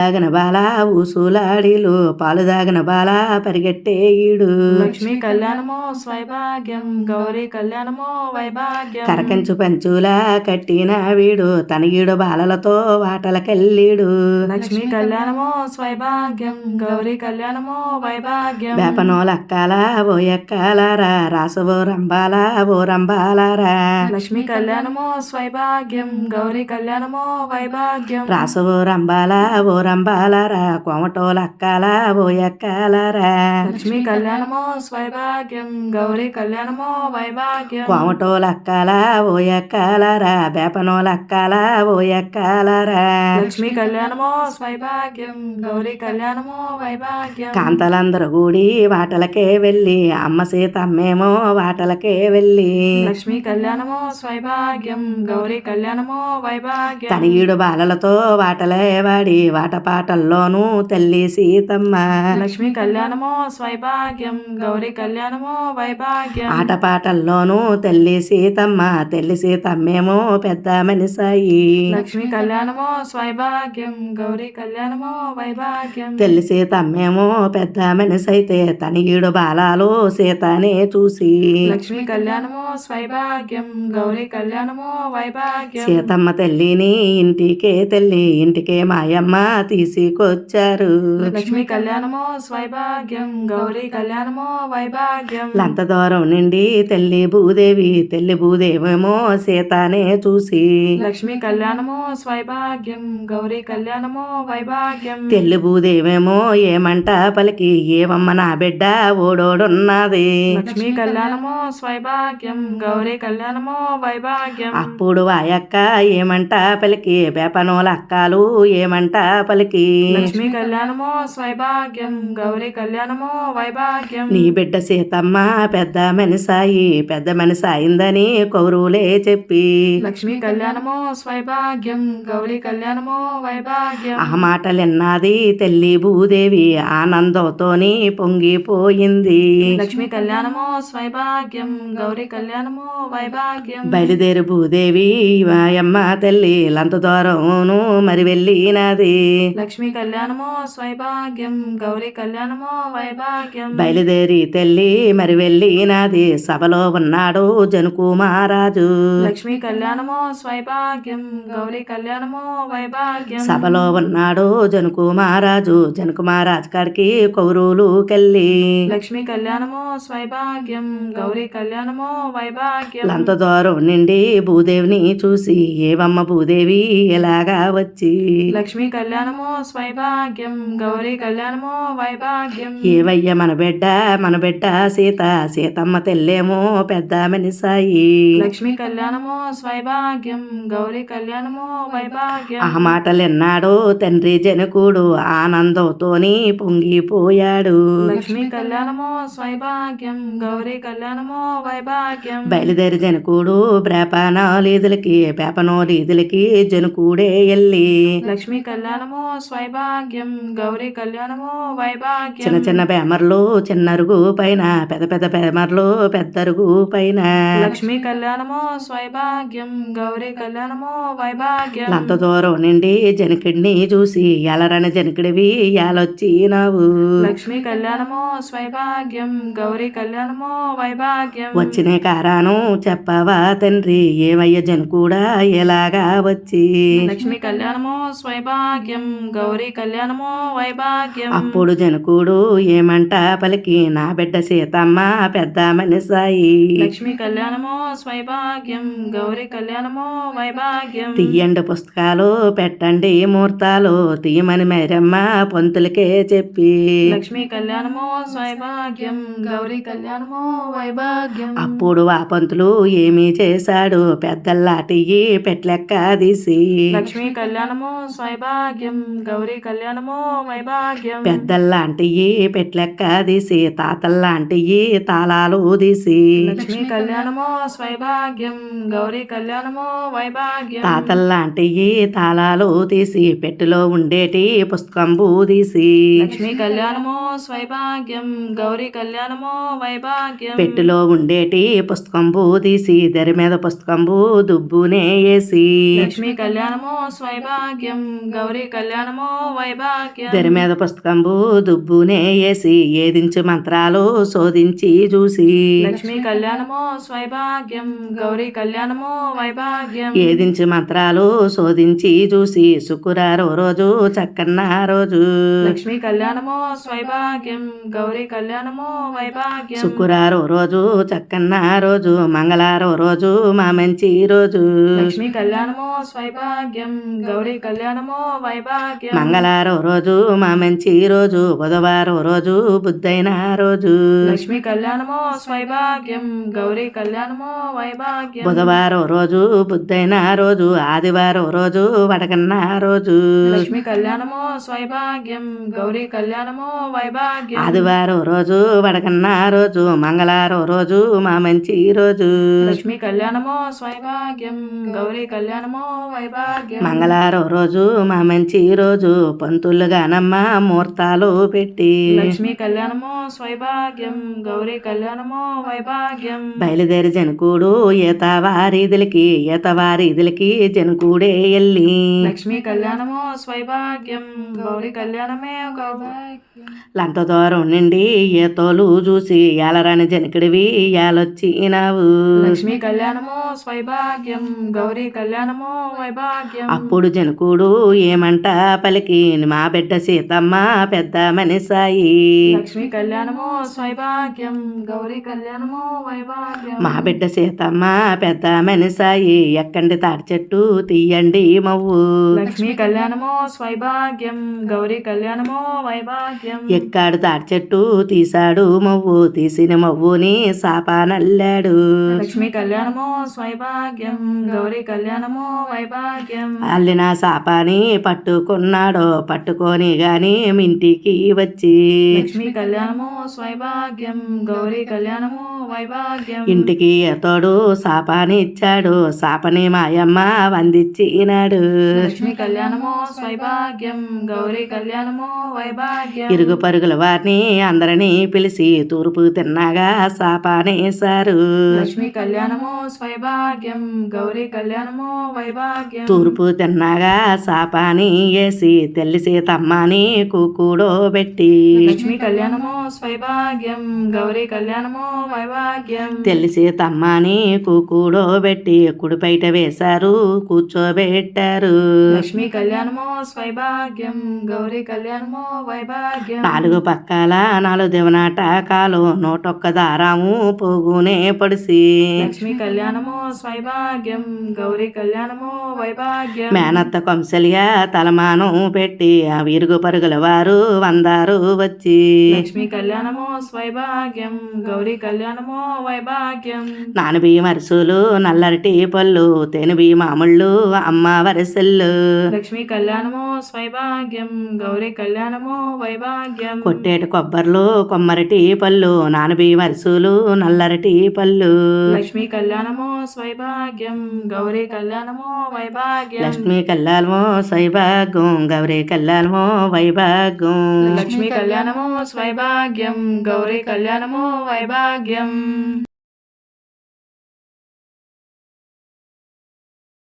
దాగన బాల ఊసులాడిలు పాలు దాగన బాల పరిగెట్టే ఈడు లక్ష్మీ కళ్యాణమో స్వైభాగ్యం గౌరీ కళ్యాణమో వైభాగ్యం. కరకంచు పంచులా కట్టిన వీడు తనగీడు బాలలతో వాటలకెళ్ళీడు. లక్ష్మీ కళ్యాణమో స్వైభాగ్యం గౌరీ కళ్యాణమో వైభాగ్యం. వేపనోలక్కాల ఓ ఎక్కాలారా రాసవో రంబాల ఓ రంబాలారా లక్ష్మీ కళ్యాణమో స్వైభాగ్యం గౌరీ కళ్యాణమో వైభాగ్యం. రాసవో రంబాల ఓ రంబాలారా కోమటోలక్కాల ఓ ఎక్కాలారా లక్ష్మీ కళ్యాణమో స్వైభాగ్యం గౌరీ కళ్యాణమో వైభాగ్యం. కోమటోలక్కాల ఓ ఎక్కాలారా బేపనోలక్కాల ఓ ఎక్కాలారా లక్ష్మీ కళ్యాణమో స్వైభాగ్యం గౌరీ కళ్యాణమో వైభాగ్యం. కాంతలందరూ కూడి వాటలకే వెళ్ళి అమ్మ సీతమ్మేమో వాటలకే వెళ్ళి. లక్ష్మీ కళ్యాణమో స్వైభాగ్యం గౌరీ కళ్యాణమో వైభాగ్యం. తనియుడు బాలలతో వాటలే వాడి వాటపాటల్లోనూ తల్లి సీతమ్మ. లక్ష్మీ కళ్యాణమో స్వైభాగ్యం గౌరీ కళ్యాణమో వైభాగ్యం. ఆటపాటల్లోనూ తల్లి సీతమ్మ తల్లి సీతమ్మేమో పెద్ద మనిసాయి లక్ష్మీ కళ్యాణమో స్వైభాగ్యం గౌరీ కళ్యాణమో వైభాగ్యం. తల్లి సీతమ్మేమో పెద్ద మనిసైతే తనియుడు బాలాలు సీతనే చూసి. లక్ష్మీ కళ్యాణమో స్వైభాగ్యం గౌరీ కళ్యాణమో వైభాగ్యం. సీతమ్మ తల్లిని ఇంటికే తల్లి ఇంటికే మాయమ్మ తీసుకొచ్చారు. లక్ష్మీ కళ్యాణమో స్వైభాగ్యం గౌరీ కళ్యాణమో వైభాగ్యం. లంత దూరం నుండి తల్లి భూదేవి తల్లి భూదేవేమో సీతనే చూసి. లక్ష్మీ కళ్యాణమో స్వైభాగ్యం గౌరీ కళ్యాణమో వైభాగ్యం. తెల్లి భూదేవేమో ఏమంట పలికి ఏవమ్మ నా బిడ్డ ఓడోడున్నది. లక్ష్మీ కళ్యాణమో స్వైభాగ్యం గౌరీ కళ్యాణమో వైభాగ్యం. అప్పుడు ఆ అక్క ఏమంట పలికి బేపనోల అక్కలు ఏమంట పలికి. లక్ష్మీ కళ్యాణమో స్వైభాగ్యం. గౌరీ కళ్యాణమో వైభాగ్యం. నీ బిడ్డ సీతమ్మ పెద్ద మనిసాయి పెద్ద మనిషి అయిందని కౌరువులే చెప్పి. లక్ష్మీ కళ్యాణమో స్వైభాగ్యం. గౌరీ కళ్యాణమో వైభాగ్యం. ఆ మాటలిన్నది తల్లి భూదేవి. ఆనందంతోని పొంగిపోయింది. లక్ష్మీ కళ్యాణమో స్వైభాగ్యం. గౌరీ కళ్యాణమో వైభాగ్యం. బయలుదేరి భూదేవి. మాయమ్మ తల్లి లంత దూరమును మరి వెళ్ళినది. లక్ష్మీ కళ్యాణమో స్వైభాగ్యం గౌరీ కళ్యాణమో వైభాగ్యం. బయలుదేరి తల్లి మరి వెళ్ళినది సభలో ఉన్నాడు జనుకు మహారాజు లక్ష్మీ కళ్యాణమో స్వైభాగ్యం గౌరీ కళ్యాణమో వైభాగ్యం. సభలో ఉన్నాడు జనుకు మహారాజు జనకు మహారాజు కాడికి కౌరువులు కెళ్ళి. లక్ష్మీ కళ్యాణమో స్వైభాగ్యం గౌరీ కళ్యాణమో వైభాగ్యం. లంత దూరం నుండి భూదేవిని చూసి ఏవమ్మ భూదేవి ఎలాగా వచ్చి? లక్ష్మీ కళ్యాణమో స్వైభాగ్యం గౌరీ కళ్యాణమో వైభాగ్యం. ఏవయ్య మన బిడ్డ మన బిడ్డ సీత సీతమ్మ తెల్లేమో పెద్ద మనిసాయి. లక్ష్మీ కళ్యాణమో స్వైభాగ్యం గౌరీ కళ్యాణమో వైభాగ్యం. ఆ మాటలు విన్నాడు తండ్రి జనకుడు ఆనందంతోని పొంగిపోయాడు. లక్ష్మీ కళ్యాణమో స్వైభాగ్యం గౌరీ కళ్యాణమో వైభాగ్యం. బయలుదేరి జనకుడు బ్రేపనోలీదులకి పేపనోలీదులకి జనకుడే ఎల్లి. లక్ష్మీ కళ్యాణమో స్వైభాగ్యం గౌరీ కళ్యాణమో వైభాగ్యం. చిన్న చిన్న బేమర్లు చిన్నరుగు పైన పెద్ద పెద్ద బేమర్లు పెద్దరుగు పైన. లక్ష్మీ కళ్యాణమో స్వైభాగ్యం గౌరీ కళ్యాణమో వైభాగ్యం. లంత దూరం నుండి జనకుడిని చూసి ఎలరని జనకుడివి ఎలొచ్చినావు. లక్ష్మీ కళ్యాణమో స్వైభాగ్యం గౌరీ కళ్యాణమో వైభాగ్యం. వచ్చిన కారాను చెప్పవా తండ్రి ఏమయ్య జనకుడా ఎలాగా వచ్చి? లక్ష్మీ కళ్యాణమో స్వైభాగ్యం గౌరీ కళ్యాణమో వైభాగ్యం. అప్పుడు జనకుడు ఏమంట? పలికి నా బిడ్డ సీతమ్మ పెద్ద మనిసాయి. లక్ష్మీ కళ్యాణమో స్వైభాగ్యం గౌరీ కళ్యాణమో వైభాగ్యం. తీయండి పుస్తకాలు పెట్టండి ముహూర్తాలు తీయమని మేరమ్మ పంతులకే చెప్పి. లక్ష్మీ కళ్యాణమో స్వైభాగ్యం గౌరీ కళ్యాణమో వైభాగ్యం. అప్పుడు ఆ పంతులు ఏమీ చేశాడు? పెద్దల్లాటియి పెట్లెక్క తీసి. లక్ష్మీ కళ్యాణమో స్వైభాగ్యం గౌరీ కళ్యాణమో వైభాగ్యం పెద్దల్లాంటియి పెట్లెక్క తీసి తాతల్లాంటియి తాళాలు తీసి. లక్ష్మీ కళ్యాణమో స్వైభాగ్యం గౌరీ కళ్యాణమో వైభాగ్యం తాతల్లాంటియి తాళాలు తీసి పెట్టెలో ఉండేటి పుస్తకంబు తీసి. లక్ష్మీ కళ్యాణమో స్వైభాగ్యం గౌరీ కళ్యాణమో వైభాగ్యం పెట్టెలో ఉండేటి పుస్తకంబు తీసి దరి మీద పుస్తకంబు దుబ్బునే వేసి లక్ష్మీ కళ్యాణమో స్వైభాగ్యం గౌరీ కళ్యాణమో కళ్యాణమో వైభాగ్యం. తెర మీద పుస్తకంబు దుబ్బునే వేసి ఏదించి మంత్రాలు శోధించి చూసి. లక్ష్మీ కళ్యాణమో స్వైభాగ్యం గౌరీ కళ్యాణమో వైభాగ్యం. ఏదించి మంత్రాలు శోధించి చూసి శుక్రారో రోజు చక్కన్న రోజు. లక్ష్మీ కళ్యాణమో స్వైభాగ్యం గౌరీ కళ్యాణమో వైభాగ్యం. శుక్రారో రోజు చక్కన్న రోజు మంగళారో రోజు మా మంచి రోజు. లక్ష్మీ కళ్యాణమో స్వైభాగ్యం గౌరీ కళ్యాణమో వైభాగ్యం. మంగళారో రోజు మా మంచి రోజు బుధవారం రోజు బుద్ధైన రోజు. లక్ష్మీ కళ్యాణమో స్వైభాగ్యం గౌరీ కళ్యాణమో వైభాగ్యం. బుధవారం రోజు బుద్ధైన రోజు ఆదివారం రోజు వడకన్న రోజు. లక్ష్మీ కళ్యాణమో స్వైభాగ్యం గౌరీ కళ్యాణమో వైభాగ్యం. ఆదివారం రోజు వడకన్న రోజు మంగళవారం రోజు మా మంచి రోజు. లక్ష్మీ కళ్యాణమో స్వైభాగ్యం గౌరీ కళ్యాణమో వైభాగ్యం. మంగళవారం రోజు మా మంచి రోజు పంతులుగానమ్మ ముహూర్తాలు పెట్టి లక్ష్మీ కళ్యాణమో స్వైభాగ్యం గౌరీ కళ్యాణమో వైభాగ్యం. బయలుదేరి జనకుడు ఈతవారీదులకి ఈతవారీదులకి జనకుడే ఎల్లి. లక్ష్మీ కళ్యాణమో స్వైభాగ్యం గౌరీ కళ్యాణమే లంత దూరం నుండి ఈతోలు చూసి ఏలరాని జనకుడివి ఏలొచ్చినావు. లక్ష్మీ కళ్యాణమో స్వైభాగ్యం గౌరీ కళ్యాణమో వైభాగ్యం. అప్పుడు జనకుడు ఏమంట పలికి మా బిడ్డ సీతమ్మ పెద్ద మనిసాయి లక్ష్మీ కళ్యాణమో స్వైభాగ్యం గౌరీ కళ్యాణమో వైభాగ్యం. మా బిడ్డ సీతమ్మ పెద్ద మనిసాయి ఎక్కండి తాడి చెట్టు తీయండి మవ్వు. లక్ష్మీ కళ్యాణమో స్వైభాగ్యం గౌరీ కళ్యాణమో వైభాగ్యం. ఎక్కాడు తాడి చెట్టు తీశాడు మవ్వు. తీసిన మవ్వుని సాపానల్లాడు లక్ష్మీ కళ్యాణమో స్వైభాగ్యం గౌరీ కళ్యాణమో వైభాగ్యం. అల్లిన సాపాని పట్టుకున్నాడు పట్టుకొని గాని ఇంటికి వచ్చి. లక్ష్మీ కళ్యాణమో స్వైభాగ్యం గౌరీ కళ్యాణమో వైభాగ్యం. ఇంటికి తోడు సాపాని ఇచ్చాడు సాపని మాయమ్మ వందిచ్చినాడు. లక్ష్మీ కళ్యాణమో స్వైభాగ్యం గౌరీ కళ్యాణమో వైభాగ్యం. ఇరుగు పరుగుల వారిని అందరినీ పిలిచి తూర్పు తిన్నాగా సాపానేశారు లక్ష్మీ కళ్యాణమో స్వైభాగ్యం గౌరీ కళ్యాణమో వైభాగ్యం. తూర్పు తిన్నాగా సాపాని వేసి తెల్లి సీతమ్మని కూకుడో పెట్టి లక్ష్మీ కళ్యాణమో స్వైభాగ్యం గౌరీ కళ్యాణమో వైభాగ్యం. తెల్లి సీతమ్మని కూకుడో పెట్టి కుడిపైట వేశారు? కూర్చోబెట్టారు. లక్ష్మీ కళ్యాణమో స్వైభాగ్యం గౌరీ కళ్యాణమో వైభాగ్యం. నాలుగు పక్కల నాలుగు దివనాటకాలు నూటొక్క దారాము పోగునే పడిసి. లక్ష్మీ కళ్యాణమో స్వైభాగ్యం గౌరీ కళ్యాణమో వైభాగ్యం. మేనత్త కంసలియ తలమానం పెట్టి ఆ వీరుగు పరుగుల వారు వందారు వచ్చి. లక్ష్మీ కళ్యాణమో స్వైభాగ్యం గౌరీ కళ్యాణమో వైభాగ్యం. నానబియ్యం అరిసెలు నల్లరటి పళ్ళు తేనె బియ్యం మామిళ్ళు అమ్మ వరసెల్లు. లక్ష్మీ కళ్యాణమో స్వైభాగ్యం గౌరీ కళ్యాణమో వైభాగ్యం. కొట్టేటి కొబ్బర్లు కొమ్మరటి పళ్ళు నానబియ్యం అరిసెలు నల్లరటి పళ్ళు. లక్ష్మీ కళ్యాణమో స్వైభాగ్యం గౌరీ కళ్యాణమో వైభాగ్యం. లక్ష్మీ కళ్యాణమో సైభాగ్యం గౌరీ కళ్యాణమో వైభాగ్యం. లక్ష్మీ కళ్యాణమో స్వైభాగ్యం గౌరీ కళ్యాణమో వైభాగ్యం.